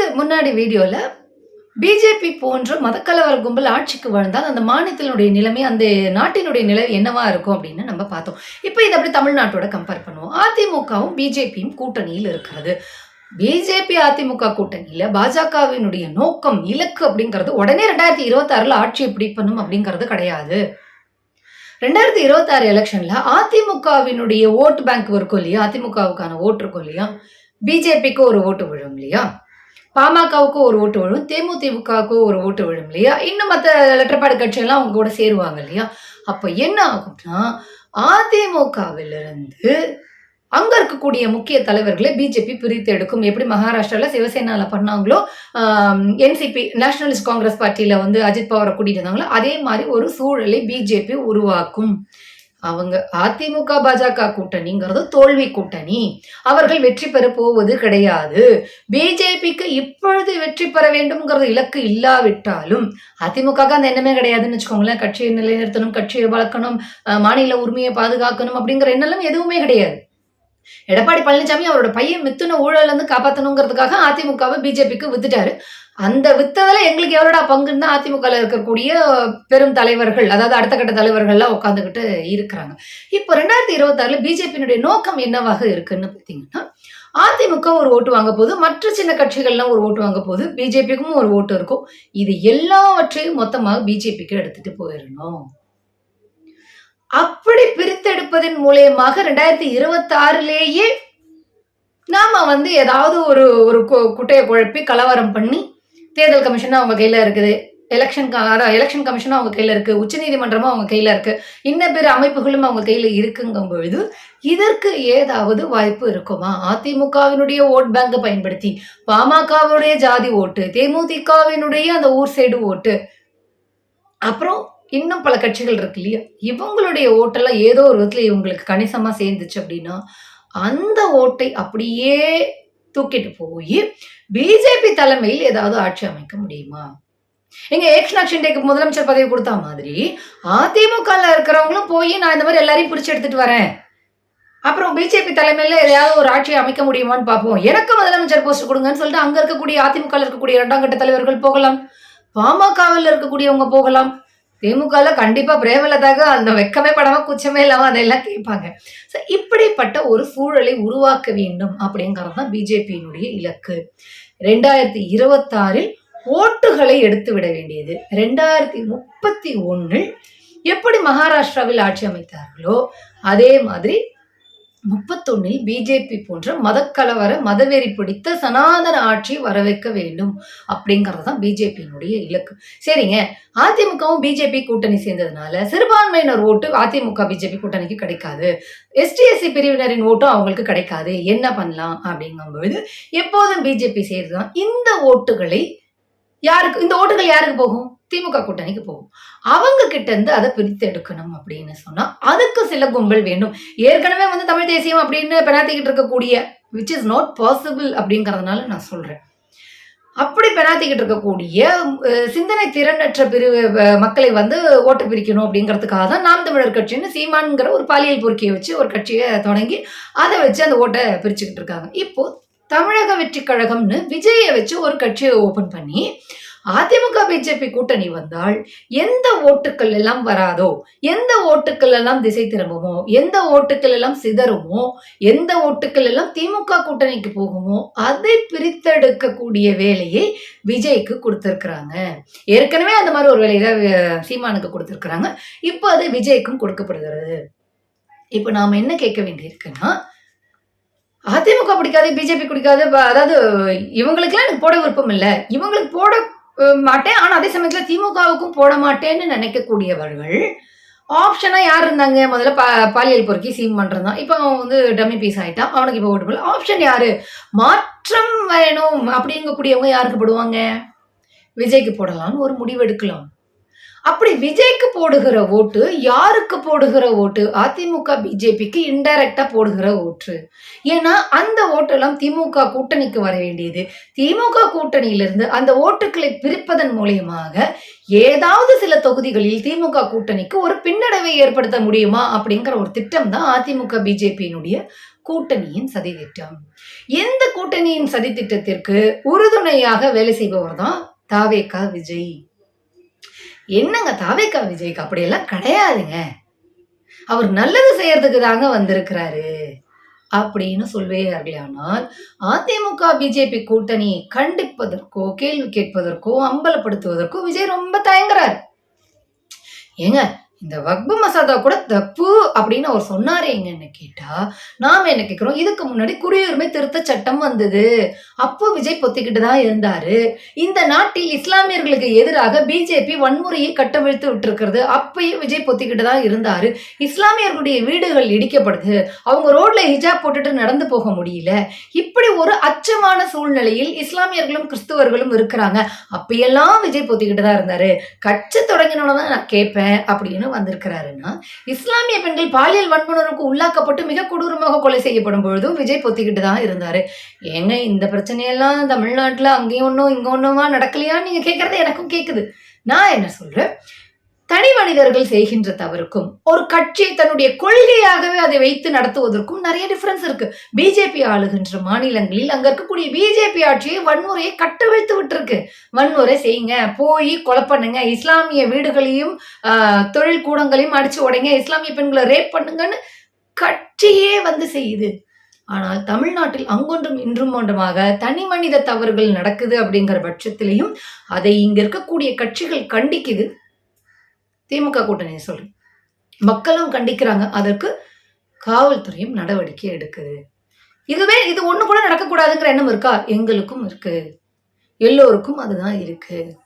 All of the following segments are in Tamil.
இதுக்கு முன்னாடி வீடியோவில் பிஜேபி போன்ற மதக்கலவர கும்பல் ஆட்சிக்கு வாழ்ந்தால் அந்த மாநிலத்தினுடைய நிலைமை அந்த நாட்டினுடைய நிலை என்னவா இருக்கும் அப்படின்னு நம்ம பார்த்தோம். இப்போ இதை அப்படி தமிழ்நாட்டோட கம்பேர் பண்ணுவோம். அதிமுகவும் பிஜேபியும் கூட்டணியில் இருக்கிறது. பிஜேபி அதிமுக கூட்டணியில் பாஜகவினுடைய நோக்கம் இலக்கு அப்படிங்கிறது உடனே ரெண்டாயிரத்தி இருபத்தாறுல ஆட்சியை பிடிப்பணும் அப்படிங்கிறது கிடையாது. ரெண்டாயிரத்தி இருபத்தாறு எலெக்ஷனில் அதிமுகவினுடைய ஓட்டு பேங்க் இருக்கும் இல்லையா? அதிமுகவுக்கான ஓட்டு இருக்கும் இல்லையா? பிஜேபிக்கு ஒரு ஓட்டு விழும் இல்லையா? பாமகவுக்கு ஒரு ஓட்டு விழும் தேமுதிமுகவுக்கு ஒரு ஓட்டு விழும் இல்லையா? இன்னும் மற்ற லெட்டர்பாடு கட்சியெல்லாம் அவங்க கூட சேருவாங்க இல்லையா? அப்போ என்ன ஆகும்னா அதிமுகவிலிருந்து அங்க இருக்கக்கூடிய முக்கிய தலைவர்களை பிஜேபி பிரித்து எடுக்கும். எப்படி மகாராஷ்டிரால சிவசேனால பண்ணாங்களோ என்சிபி நேஷனலிஸ்ட் காங்கிரஸ் பார்ட்டியில வந்து அஜித் பவரை கூட்டிட்டு இருந்தாங்களோ அதே மாதிரி ஒரு சூழலை பிஜேபி உருவாக்கும். அவங்க அதிமுக பாஜக கூட்டணிங்கிறது தோல்வி கூட்டணி. அவர்கள் வெற்றி பெற போவது கிடையாது. பிஜேபிக்கு இப்பொழுது வெற்றி பெற வேண்டும்ங்கிறது இலக்கு இல்லாவிட்டாலும் அதிமுக அந்த எண்ணமே கிடையாதுன்னு வச்சுக்கோங்களேன். கட்சியை நிலைநிறுத்தணும் கட்சியை வளர்க்கணும் அஹ் மாநில உரிமையை பாதுகாக்கணும் அப்படிங்கிற எண்ணெல்லாம் எதுவுமே கிடையாது. எடப்பாடி பழனிசாமி அவரோட பையன் மித்துன ஊழல் இருந்து காப்பாற்றணுங்கிறதுக்காக அதிமுகவை பிஜேபிக்கு வித்துட்டாரு. அந்த வித்ததுல எங்களுக்கு எவ்வளோடா பங்குன்னு தான் அதிமுகவில் இருக்கக்கூடிய பெரும் தலைவர்கள் அதாவது அடுத்த கட்ட தலைவர்கள்லாம் உட்காந்துக்கிட்டு இருக்கிறாங்க. இப்போ ரெண்டாயிரத்தி இருபத்தாறுல பிஜேபியினுடைய நோக்கம் என்னவாக இருக்குன்னு பார்த்தீங்கன்னா அதிமுக ஒரு ஓட்டு வாங்க போது மற்ற சின்ன கட்சிகள்லாம் ஒரு ஓட்டு வாங்க போது பிஜேபிக்கும் ஒரு ஓட்டு இருக்கும். இது எல்லாவற்றையும் மொத்தமாக பிஜேபிக்கு எடுத்துட்டு போயிடணும். அப்படி பிரித்தெடுப்பதன் மூலியமாக ரெண்டாயிரத்தி இருபத்தி ஆறுலேயே நாம வந்து ஏதாவது ஒரு ஒரு கு- குட்டையை குழப்பி கலவரம் பண்ணி தேர்தல் கமிஷன் அவங்க கையில் இருக்குது. எலெக்ஷன் அதான் எலெக்ஷன் கமிஷனும் அவங்க கையில் இருக்குது உச்சநீதிமன்றமும் அவங்க கையில் இருக்குது இன்ன பிற அமைப்புகளும் அவங்க கையில் இருக்குங்கும் பொழுது இதற்கு ஏதாவது வாய்ப்பு இருக்குமா? அதிமுகவினுடைய ஓட் பேங்கை பயன்படுத்தி பாமகவுடைய ஜாதி ஓட்டு தேமுதிகவினுடைய அந்த ஊர் சைடு ஓட்டு. அப்புறம் இன்னும் பல கட்சிகள் இருக்கு இல்லையா? இவங்களுடைய ஓட்டெல்லாம் ஏதோ ஒரு விதத்தில் இவங்களுக்கு கணிசமாக சேர்ந்துச்சு அப்படின்னா அந்த ஓட்டை அப்படியே தூக்கிட்டு போய் பிஜேபி தலைமையில் ஏதாவது ஆட்சி அமைக்க முடியுமா? எங்க ஏக்நாத் ஷிண்டேக்கு முதலமைச்சர் பதவி கொடுத்த மாதிரி அதிமுக இருக்கிறவங்களும் போய் நான் இந்த மாதிரி எல்லாரையும் பிடிச்சி எடுத்துட்டு வரேன். அப்புறம் பிஜேபி தலைமையில எதையாவது ஒரு ஆட்சி அமைக்க முடியுமான்னு பார்ப்போம். எனக்கு முதலமைச்சர் போஸ்ட் கொடுங்கன்னு சொல்லிட்டு அங்க இருக்கக்கூடிய அதிமுக இருக்கக்கூடிய இரண்டாம் கட்ட தலைவர்கள் போகலாம். பாமகவில் இருக்கக்கூடியவங்க போகலாம். திமுகவில் கண்டிப்பா பிரேமலதாக அந்த வெக்கமே படாம குச்சமே இல்லாம அதெல்லாம் கேட்பாங்க. ஸோ இப்படிப்பட்ட ஒரு சூழலை உருவாக்க வேண்டும் அப்படிங்கிறது தான் பிஜேபியினுடைய இலக்கு. ரெண்டாயிரத்தி இருபத்தாறில் ஓட்டுகளை எடுத்து விட வேண்டியது. ரெண்டாயிரத்தி முப்பத்தி ஒன்றில் எப்படி மகாராஷ்டிராவில் ஆட்சி அமைத்தார்களோ அதே மாதிரி முப்பத்தொன்னில் பிஜேபி போன்ற மதக்கலவர மதவெறி பிடித்த சனாதன ஆட்சி வரவேற்க வேண்டும் அப்படிங்கிறது தான் பிஜேபியினுடைய இலக்கு. சரிங்க. அதிமுகவும் பிஜேபி கூட்டணி சேர்ந்ததுனால சிறுபான்மையினர் ஓட்டு அதிமுக பிஜேபி கூட்டணிக்கு கிடைக்காது. எஸ்டிஎஸ்சி பிரிவினரின் ஓட்டும் அவங்களுக்கு கிடைக்காது. என்ன பண்ணலாம் அப்படிங்கும்பொழுது எப்போதும் பிஜேபி செய்துதான் இந்த ஓட்டுகளை யாருக்கு இந்த ஓட்டுகள் யாருக்கு போகும்? திமுக கூட்டணிக்கு போகும். அவங்க கிட்ட இருந்து அதை பிரித்து எடுக்கணும் அப்படின்னு சொன்னா அதுக்கு சில கும்பல் வேண்டும். ஏற்கனவே வந்து தமிழ் தேசியம் அப்படின்னு பெனாத்திக்கிட்டு இருக்கக்கூடிய விச் இஸ் நாட் பாசிபிள் அப்படிங்கிறதுனால நான் சொல்றேன். அப்படி பெனாத்திக்கிட்டு இருக்கக்கூடிய சிந்தனை திறனற்ற பிரிவு மக்களை வந்து ஓட்டு பிரிக்கணும் அப்படிங்கிறதுக்காக தான் நாம் தமிழர் கட்சின்னு சீமான்ங்கிற ஒரு பாலியல் பொறுக்கியை வச்சு ஒரு கட்சியை தொடங்கி அதை வச்சு அந்த ஓட்டை பிரிச்சுக்கிட்டு இருக்காங்க. இப்போ தமிழக வெற்றி கழகம்னு விஜயை வச்சு ஒரு கட்சியை ஓபன் பண்ணி அதிமுக பிஜேபி கூட்டணி வந்தால் எந்த ஓட்டுக்கள் எல்லாம் வராதோ எந்த ஓட்டுக்கள் எல்லாம் திசை திரும்புமோ எந்த ஓட்டுக்கள் எல்லாம் சிதறுமோ எந்த ஓட்டுக்கள் எல்லாம் திமுக கூட்டணிக்கு போகுமோ அதை பிரித்தெடுக்கக்கூடிய வேலையை விஜய்க்கு கொடுத்துருக்குறாங்க. ஏற்கனவே அந்த மாதிரி ஒரு வேலையை தான் சீமானுக்கு கொடுத்துருக்குறாங்க. இப்போ அது விஜய்க்கும் கொடுக்கப்படுகிறது. இப்போ நாம் என்ன கேட்க வேண்டியிருக்குன்னா அதிமுக பிடிக்காது பிஜேபி பிடிக்காது அதாவது இவங்களுக்குலாம் எனக்கு போட விருப்பம் இல்லை. இவங்களுக்கு போட மாட்டேன். ஆனால் அதே சமயத்தில் திமுகவுக்கும் போட மாட்டேன்னு நினைக்கக்கூடியவர்கள் ஆப்ஷனாக யார் இருந்தாங்க? முதல்ல பா பாலியல் பொறுக்கி சீம் பண்றது தான். இப்போ அவன் வந்து டம்மி பீஸ் ஆகிட்டான் அவனுக்கு இப்போ ஓட்டு போடல. ஆப்ஷன் யார்? மாற்றம் வேணும். அப்படிங்கக்கூடியவங்க யாருக்கு போடுவாங்க? விஜய்க்கு போடலாம்னு ஒரு முடிவு எடுக்கலாம். அப்படி விஜய்க்கு போடுகிற ஓட்டு யாருக்கு போடுகிற ஓட்டு? அதிமுக பிஜேபிக்கு இன்டைரக்டா போடுகிற ஓட்டு. ஏன்னா அந்த ஓட்டெல்லாம் திமுக கூட்டணிக்கு வர வேண்டியது. திமுக கூட்டணியிலிருந்து அந்த ஓட்டுக்களை பிரிப்பதன் மூலியமாக ஏதாவது சில தொகுதிகளில் திமுக கூட்டணிக்கு ஒரு பின்னடைவை ஏற்படுத்த முடியுமா அப்படிங்கிற ஒரு திட்டம் தான் அதிமுக பிஜேபியினுடைய கூட்டணியின் சதித்திட்டம். எந்த கூட்டணியின் சதித்திட்டத்திற்கு உறுதுணையாக வேலை செய்பவர் தான் தாவேகா விஜய். என்னங்க தாவேகா விஜய்க்கு? அப்படியெல்லாம் கிடையாதுங்க. அவர் நல்லது செய்யறதுக்கு தாங்க வந்திருக்கிறாரு. அப்படின்னு சொல்வேயார்களானால் அதிமுக பிஜேபி கூட்டணியை கண்டிப்பதற்கோ கேள்வி கேட்பதற்கோ அம்பலப்படுத்துவதற்கோ விஜய் ரொம்ப தயங்குறார். ஏங்க இந்த வக்பு மசோதா கூட தப்பு அப்படின்னு அவர் சொன்னாரேங்கன்னு கேட்டா? நாம என்ன கேட்கிறோம் இதுக்கு முன்னாடி குடியுரிமை திருத்த சட்டம் வந்தது. அப்போ விஜய் பொத்திக்கிட்டு தான் இருந்தாரு. இந்த நாட்டில் இஸ்லாமியர்களுக்கு எதிராக பிஜேபி வன்முறையை கட்டவிழ்த்து விட்டுருக்கிறது. அப்பயும் விஜய் பொத்திக்கிட்டு தான் இருந்தாரு. இஸ்லாமியர்களுடைய வீடுகள் இடிக்கப்படுது. அவங்க ரோட்ல ஹிஜாப் போட்டுட்டு நடந்து போக முடியல. இப்படி ஒரு அச்சமான சூழ்நிலையில் இஸ்லாமியர்களும் கிறிஸ்துவர்களும் இருக்கிறாங்க. அப்பயெல்லாம் விஜய் பொத்திக்கிட்டு தான் இருந்தாரு. கட்சி தொடங்கினோட தான் நான் கேட்பேன் அப்படின்னு வந்திருக்கிறாருன்னா இஸ்லாமிய பெண்கள் பாலியல் வன்புணர்வுக்கு உள்ளாக்கப்பட்டு மிக கொடூரமாக கொலை செய்யப்படும் பொழுதும் விஜய் பொத்திக்கிட்டு தான் இருந்தாரு. ஏங்க இந்த பிரச்சனையெல்லாம் தமிழ்நாட்டில் அங்கேயும் ஒன்றும் இங்கே ஒன்றுமா நடக்கலையான்னு நீங்கள் கேட்குறது எனக்கும் கேட்குது நான் என்ன சொல்கிறேன் தனி மனிதர்கள் செய்கின்ற தவறுக்கும் ஒரு கட்சி தன்னுடைய கொள்கையாகவே அதை வைத்து நடத்துவதற்கும் நிறைய டிஃபரன்ஸ் இருக்கு. பிஜேபி ஆளுகின்ற மாநிலங்களில் அங்க இருக்கக்கூடிய பிஜேபி ஆட்சியை வன்முறையை கட்டவிழ்த்து விட்டுருக்கு. வன்முறை செய்யுங்க போய் கொலை பண்ணுங்க இஸ்லாமிய வீடுகளையும் தொழில் கூடங்களையும் அடிச்சு உடைங்க இஸ்லாமிய பெண்களை ரேப் பண்ணுங்கன்னு கட்சியே வந்து செய்யுது. ஆனால் தமிழ்நாட்டில் அங்கொன்றும் இன்றும் ஒன்றுமாக தனி மனித தவறுகள் நடக்குது அப்படிங்கிற பட்சத்திலையும் அதை இங்க இருக்கக்கூடிய கட்சிகள் கண்டிக்குது. திமுக கூட்டணி சொல்கிறேன் மக்களும் கண்டிக்கிறாங்க. அதற்கு காவல்துறையும் நடவடிக்கை எடுக்குது. இதுவே இது ஒன்று கூட நடக்கக்கூடாதுங்கிற எண்ணம் இருக்கா? எங்களுக்கும் இருக்கு. எல்லோருக்கும் அதுதான் இருக்கு.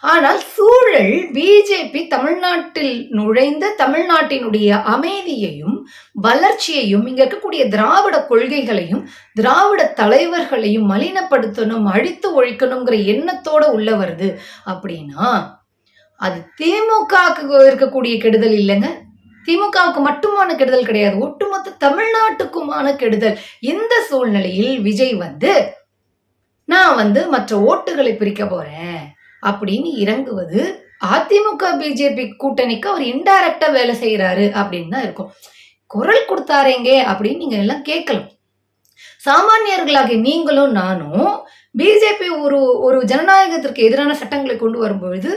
ஆனால் சூழல் பிஜேபி தமிழ்நாட்டில் நுழைந்த தமிழ்நாட்டினுடைய அமைதியையும் வளர்ச்சியையும் இங்க இருக்கக்கூடிய திராவிட கொள்கைகளையும் திராவிட தலைவர்களையும் மலினப்படுத்தணும் அழித்து ஒழிக்கணுங்கிற எண்ணத்தோட உள்ள வருது. அப்படின்னா அது திமுகவுக்கு இருக்கக்கூடிய கெடுதல் இல்லைங்க. திமுகவுக்கு மட்டுமான கெடுதல் கிடையாது. ஒட்டுமொத்த தமிழ்நாட்டுக்குமான கெடுதல். இந்த சூழ்நிலையில் விஜய் வந்து நான் வந்து மற்ற ஓட்டுகளை பிரிக்க போறேன் அப்படின்னு இறங்குவது அதிமுக பிஜேபி கூட்டணிக்கு அவர் இன்டைரக்டா வேலை செய்யறாரு அப்படின்னு தான் இருக்கும். குரல் கொடுத்தாரேங்க அப்படின்னு நீங்க எல்லாம் கேட்கலாம். சாமானியர்களாகிய நீங்களும் நானும் பிஜேபி ஒரு ஒரு ஜனநாயகத்திற்கு எதிரான சட்டங்களை கொண்டு வரும்பொழுது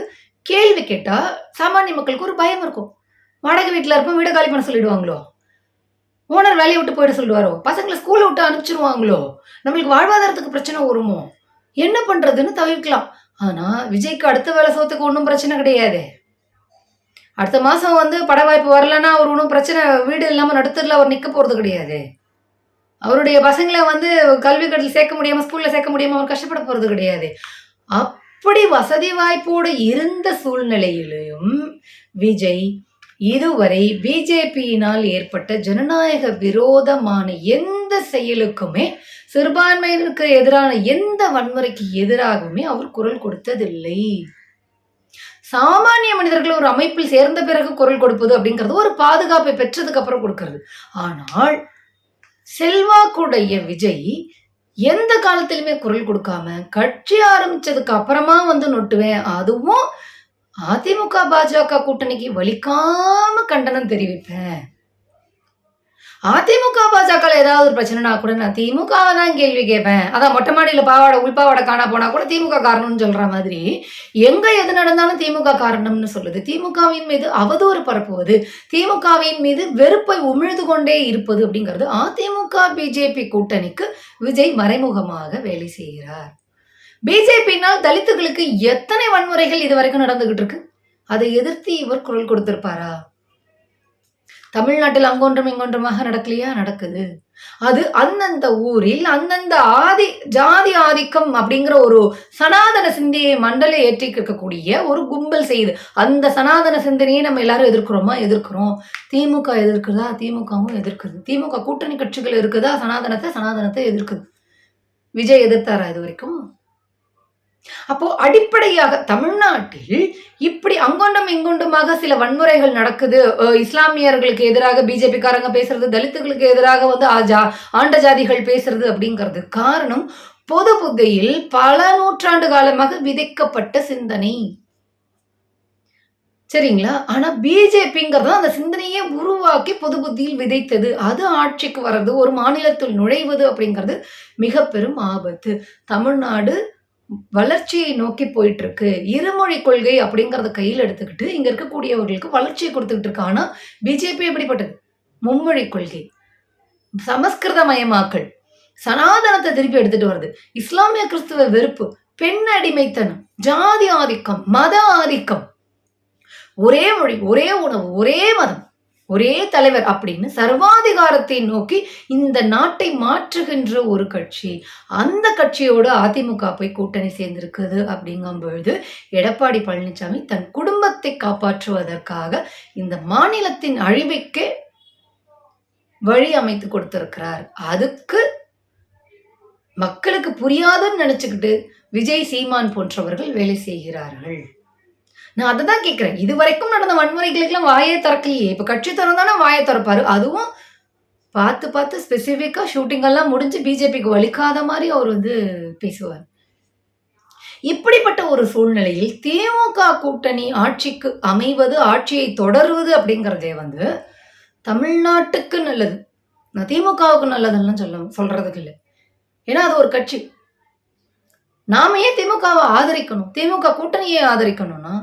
கேள்வி கேட்டால் சாமானிய மக்களுக்கு ஒரு பயம் இருக்கும். வாடகை வீட்டில் இருப்போம் வீடு காலி பண்ண சொல்லிடுவாங்களோ? ஓனர் வேலையை விட்டு போயிட சொல்லுவாரோ? பசங்களை ஸ்கூலை விட்டு அனுப்பிச்சிருவாங்களோ? நம்மளுக்கு வாழ்வாதாரத்துக்கு பிரச்சனை வருமோ? என்ன பண்ணுறதுன்னு தவிர்க்கலாம். ஆனால் விஜய்க்கு அடுத்த வேலை சோத்துக்கு ஒன்றும் பிரச்சனை கிடையாது. அடுத்த மாதம் வந்து பட வாய்ப்பு வரலன்னா அவர் ஒன்றும் பிரச்சனை வீடு இல்லாமல் நடுத்தரில் அவர் நிற்க போகிறது கிடையாது. அவருடைய பசங்களை வந்து கல்வி கட்டில் சேர்க்க முடியாமல் ஸ்கூலில் சேர்க்க முடியாமல் அவர் கஷ்டப்பட போகிறது கிடையாது. அப்படி வசதி வாய்ப்போடு இருந்த சூழ்நிலையிலும் விஜய் இதுவரை பிஜேபியினால் ஏற்பட்ட ஜனநாயக விரோதமான எந்த செயலுக்குமே சிறுபான்மையினருக்கு எதிரான எந்த வன்முறைக்கு எதிராகவுமே அவர் குரல் கொடுத்ததில்லை. சாமானிய மனிதர்கள் ஒரு அமைப்பில் சேர்ந்த பிறகு குரல் கொடுப்பது அப்படிங்கிறது ஒரு பாதுகாப்பை பெற்றதுக்கு அப்புறம் கொடுக்கிறது. ஆனால் செல்வாக்குடைய விஜய் எந்த காலத்திலுமே குரல் கொடுக்காம கட்சி ஆரம்பிச்சதுக்கு அப்புறமா வந்து நொட்டுவேன். அதுவும் அதிமுக பாஜக கூட்டணிக்கு வலிக்காம கண்டனம் தெரிவிப்பேன். அதிமுக பாஜக ஏதாவது ஒரு பிரச்சனைனா கூட நான் திமுக தான் கேள்வி கேட்பேன். அதான் மொட்டை மாடியில் பாவாடை உள்பாவாடை காணா போனா கூட திமுக காரணம்னு சொல்ற மாதிரி எங்க எது நடந்தாலும் திமுக காரணம்னு சொல்லுது. திமுகவின் மீது அவதூறு பரப்புவது திமுகவின் மீது வெறுப்பை உமிழ்ந்து கொண்டே இருப்பது அப்படிங்கிறது அதிமுக பிஜேபி கூட்டணிக்கு விஜய் மறைமுகமாக வேலை செய்கிறார். பிஜேபினால் தலித்துகளுக்கு எத்தனை வன்முறைகள் இது வரைக்கும் நடந்துகிட்டு இருக்கு? அதை எதிர்த்து இவர் குரல் கொடுத்திருப்பாரா? தமிழ்நாட்டில் அங்கொன்றும் இங்கொன்றுமாக நடக்கலையா? நடக்குது. அது அந்தந்த ஊரில் அந்தந்த ஆதி ஜாதி ஆதிக்கம் அப்படிங்கிற ஒரு சனாதன சிந்தையை மண்டலை ஏற்றி இருக்கக்கூடிய ஒரு கும்பல் செய்யுது அந்த சனாதன சிந்தனையை நம்ம எல்லாரும் எதிர்க்கிறோமா? எதிர்க்கிறோம். திமுக எதிர்க்குதா? திமுகவும் எதிர்க்குது. திமுக கூட்டணி கட்சிகள் இருக்குதா? சனாதனத்தை சனாதனத்தை எதிர்க்குது. விஜய் எதிர்த்தாரா இது வரைக்கும்? அப்போ அடிப்படையாக தமிழ்நாட்டில் இப்படி அங்கொண்டும் இங்கொண்டுமாக சில வன்முறைகள் நடக்குது இஸ்லாமியர்களுக்கு எதிராக பிஜேபி காரங்க பேசுறது தலித்துகளுக்கு எதிராக வந்து ஆஜா ஆண்ட ஜாதிகள் பேசுறது அப்படிங்கிறது காரணம் பொது புத்தியில் பல நூற்றாண்டு காலமாக விதைக்கப்பட்ட சிந்தனை சரிங்களா? ஆனா பிஜேபிங்கிறது அந்த சிந்தனையை உருவாக்கி பொது புத்தியில் விதைத்தது. அது ஆட்சிக்கு வர்றது, ஒரு மாநிலத்தில் நுழைவது அப்படிங்கிறது மிக பெரும் ஆபத்து. தமிழ்நாடு வளர்ச்சியை நோக்கி போயிட்டுருக்கு. இருமொழி கொள்கை அப்படிங்கிறத கையில் எடுத்துக்கிட்டு, இங்க இருக்கக்கூடியவர்களுக்கு வளர்ச்சியை குடுத்துக்கிட்டு இருக்கு. ஆனா பிஜேபி எப்படிப்பட்டது? மும்மொழி கொள்கை. சமஸ்கிருதமயமாக்கல். சனாதனத்தை திருப்பி எடுத்துட்டு வருது. இஸ்லாமிய கிறிஸ்துவ வெறுப்பு, பெண் அடிமைத்தனம், ஜாதி ஆதிக்கம், மத ஆதிக்கம். ஒரே மொழி, ஒரே உணவு, ஒரே மதம், ஒரே தலைவர் அப்படின்னு சர்வாதிகாரத்தை நோக்கி இந்த நாட்டை மாற்றுகின்ற ஒரு கட்சி. அந்த கட்சியோடு அதிமுக போய் கூட்டணி சேர்ந்திருக்குது அப்படிங்கும் பொழுது, எடப்பாடி பழனிசாமி தன் குடும்பத்தை காப்பாற்றுவதற்காக இந்த மாநிலத்தின் அழிவுக்கே வழி அமைத்து கொடுத்திருக்கிறார். அதுக்கு மக்களுக்கு புரியாதுன்னு நினச்சிக்கிட்டு விஜய், சீமான் போன்றவர்கள் வேலை செய்கிறார்கள். நான் அதை தான் கேட்குறேன் இது வரைக்கும் நடந்த வன்முறைகளுக்கெல்லாம் வாயை திறக்கலையே. இப்போ கட்சி தொறந்தானா வாயை திறப்பாரு. அதுவும் பார்த்து பார்த்து ஸ்பெசிஃபிக்காக ஷூட்டிங்கெல்லாம் முடிஞ்சு பிஜேபிக்கு வலிக்காத மாதிரி அவர் வந்து பேசுவார். இப்படிப்பட்ட ஒரு சூழ்நிலையில் திமுக கூட்டணி ஆட்சிக்கு அமைவது, ஆட்சியை தொடருவது அப்படிங்கிறதே வந்து தமிழ்நாட்டுக்கு நல்லது. நான் திமுகவுக்கு நல்லதுன்னுலாம் சொல்ல சொல்றதுக்கு இல்லை ஏன்னா அது ஒரு கட்சி. நாம ஏன் திமுகவை ஆதரிக்கணும்? திமுக கூட்டணியை ஆதரிக்கணும்னா,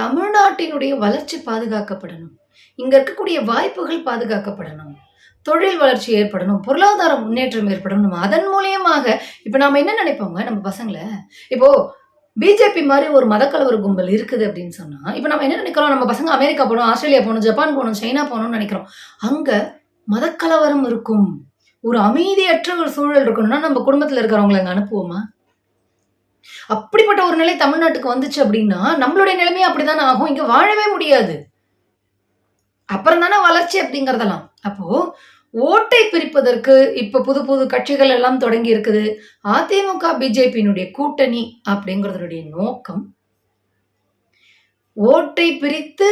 தமிழ்நாட்டினுடைய வளர்ச்சி பாதுகாக்கப்படணும். இங்க இருக்கக்கூடிய வாய்ப்புகள் பாதுகாக்கப்படணும். தொழில் வளர்ச்சி ஏற்படணும். பொருளாதார முன்னேற்றம் ஏற்படணும். அதன் மூலியமாக இப்ப நாம என்ன நினைப்போங்க நம்ம பசங்களை இப்போ பிஜேபி மாதிரி ஒரு மதக்கலவர கும்பல் இருக்குது அப்படின்னு சொன்னா, இப்ப நம்ம என்ன நினைக்கிறோம்? நம்ம பசங்க அமெரிக்கா போகணும் ஆஸ்திரேலியா போகணும் ஜப்பான் போகணும் சைனா போகணும்னு நினைக்கிறோம். அங்க மதக்கலவரம் இருக்கும். ஒரு அமைதியற்ற ஒரு சூழல் இருக்கணும்னா, நம்ம குடும்பத்தில் இருக்கிறவங்கள அங்கே அனுப்புவோமா? அப்படிப்பட்ட ஒரு நிலை தமிழ்நாட்டுக்கு வந்துச்சு அப்படின்னா, நம்மளுடைய நிலைமையும் அப்படித்தானே ஆகும். இங்க வாழவே முடியாது. அப்புறம் தானே வளர்ச்சி அப்படிங்கறதெல்லாம் அப்போ ஓட்டை பிரிப்பதற்கு இப்ப புது புது கட்சிகள் எல்லாம் தொடங்கி இருக்குது. அதிமுக, பிஜேபியினுடைய கூட்டணி அப்படிங்கறதனுடைய நோக்கம் ஓட்டை பிரித்து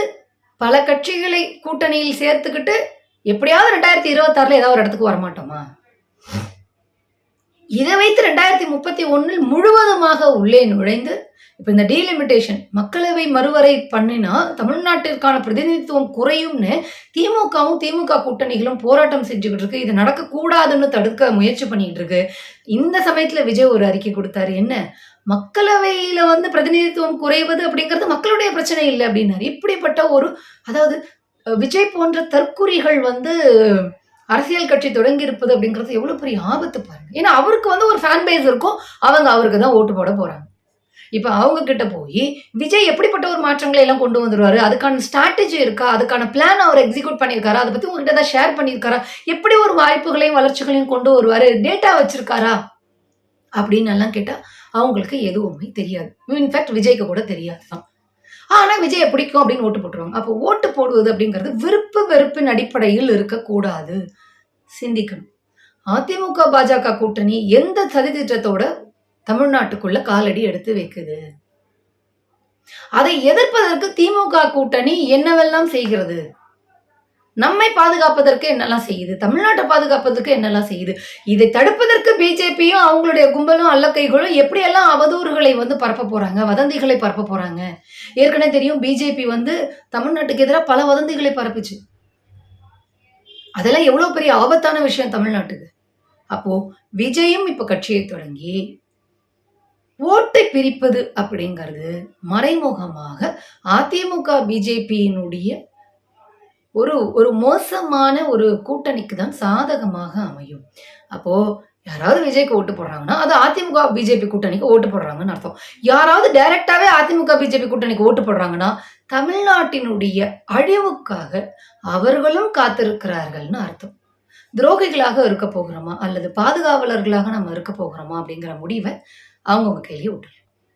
பல கட்சிகளை கூட்டணியில் சேர்த்துக்கிட்டு, எப்படியாவது 2026ல ஏதாவது ஒரு இடத்துக்கு வரமாட்டோமா? இதை வைத்து 2031ல் முழுவதுமாக உள்ளே நுழைந்து, இப்போ இந்த டீலிமிட்டேஷன் மக்களவை மறுவரை பண்ணினா, தமிழ்நாட்டிற்கான பிரதிநிதித்துவம் குறையும்னு திமுகவும், திமுக கூட்டணிகளும் போராட்டம் செஞ்சுக்கிட்டு இருக்கு. இது நடக்கக்கூடாதுன்னு தடுக்க முயற்சி பண்ணிட்டு இருக்கு. இந்த சமயத்தில் விஜய் ஒரு அறிக்கை கொடுத்தாரு என்ன? மக்களவையில வந்து பிரதிநிதித்துவம் குறைவது அப்படிங்கிறது மக்களுடைய பிரச்சனை இல்லை அப்படின்னாரு. இப்படிப்பட்ட ஒரு அதாவது விஜய் போன்ற தற்குறிகள் வந்து அரசியல் கட்சி தொடங்கி இருப்பது அப்படிங்கிறது எவ்வளோ பெரிய ஆபத்து பாருங்க. ஏன்னா அவருக்கு வந்து ஒரு ஃபேன் பேஸ் இருக்கும். அவங்க அவருக்கு தான் ஓட்டு போட போகிறாங்க இப்போ அவங்க கிட்ட போய் விஜய் எப்படிப்பட்ட ஒரு மாற்றங்களை எல்லாம் கொண்டு வந்துருவாரு? அதுக்கான ஸ்ட்ராட்டஜி இருக்கா? அதுக்கான பிளான் அவர் எக்ஸிக்யூட் பண்ணியிருக்காரா? அதை பற்றி உங்ககிட்ட தான் ஷேர் பண்ணியிருக்காரா? எப்படி ஒரு வாய்ப்புகளையும், வளர்ச்சிகளையும் கொண்டு வருவார் டேட்டா வச்சிருக்காரா? அப்படின்னு எல்லாம் கேட்டால் அவங்களுக்கு எதுவுமே தெரியாது. இன்ஃபேக்ட் விஜய்க்கு கூட தெரியாது தான். ஆனால் விஜயை பிடிக்கும் அப்படின்னு ஓட்டு போட்டுருவாங்க. அப்போ ஓட்டு போடுவது அப்படிங்கிறது விருப்பு வெறுப்பின் அடிப்படையில் இருக்கக்கூடாது. சிந்திக்கணும். அதிமுக, பாஜக கூட்டணி எந்த சதித்திட்டத்தோட தமிழ்நாட்டுக்குள்ள காலடி எடுத்து வைக்குது? அதை எதிர்ப்பதற்கு திமுக கூட்டணி என்னவெல்லாம் செய்கிறது? நம்மை பாதுகாப்பதற்கு என்னெல்லாம் செய்யுது? தமிழ்நாட்டை பாதுகாப்பதற்கு என்னெல்லாம் செய்யுது? இதை தடுப்பதற்கு பிஜேபியும், அவங்களுடைய கும்பலும், அல்லக்கைகளும் எப்படியெல்லாம் அவதூறுகளை வந்து பரப்ப போறாங்க? வதந்திகளை பரப்ப போறாங்க? ஏற்கனவே தெரியும் பிஜேபி வந்து தமிழ்நாட்டுக்கு எதிராக பல வதந்திகளை பரப்புச்சு. அதெல்லாம் எவ்வளோ பெரிய ஆபத்தான விஷயம் தமிழ்நாட்டுக்கு. அப்போ விஜயும் இப்ப கட்சியை தொடங்கி, ஓட்டை பிரிப்பது அப்படிங்கிறது மறைமுகமாக அதிமுக, பிஜேபியினுடைய ஒரு ஒரு மோசமான ஒரு கூட்டணிக்கு தான் சாதகமாக அமையும். அப்போ யாராவது விஜய்க்கு ஓட்டு போடுறாங்கன்னா, அது அதிமுக, பிஜேபி கூட்டணிக்கு ஓட்டு போடுறாங்கன்னு அர்த்தம். யாராவது டைரக்டாவே அதிமுக, பிஜேபி கூட்டணிக்கு ஓட்டு போடுறாங்கன்னா, தமிழ்நாட்டினுடைய அழிவுக்காக அவர்களும் காத்திருக்கிறார்கள்னு அர்த்தம். துரோகிகளாக இருக்க போகிறோமா? அல்லது பாதுகாவலர்களாக நம்ம இருக்க போகிறோமா? அப்படிங்கிற முடிவை அவங்கவுங்க கையிலேயே விட்டுருவோம்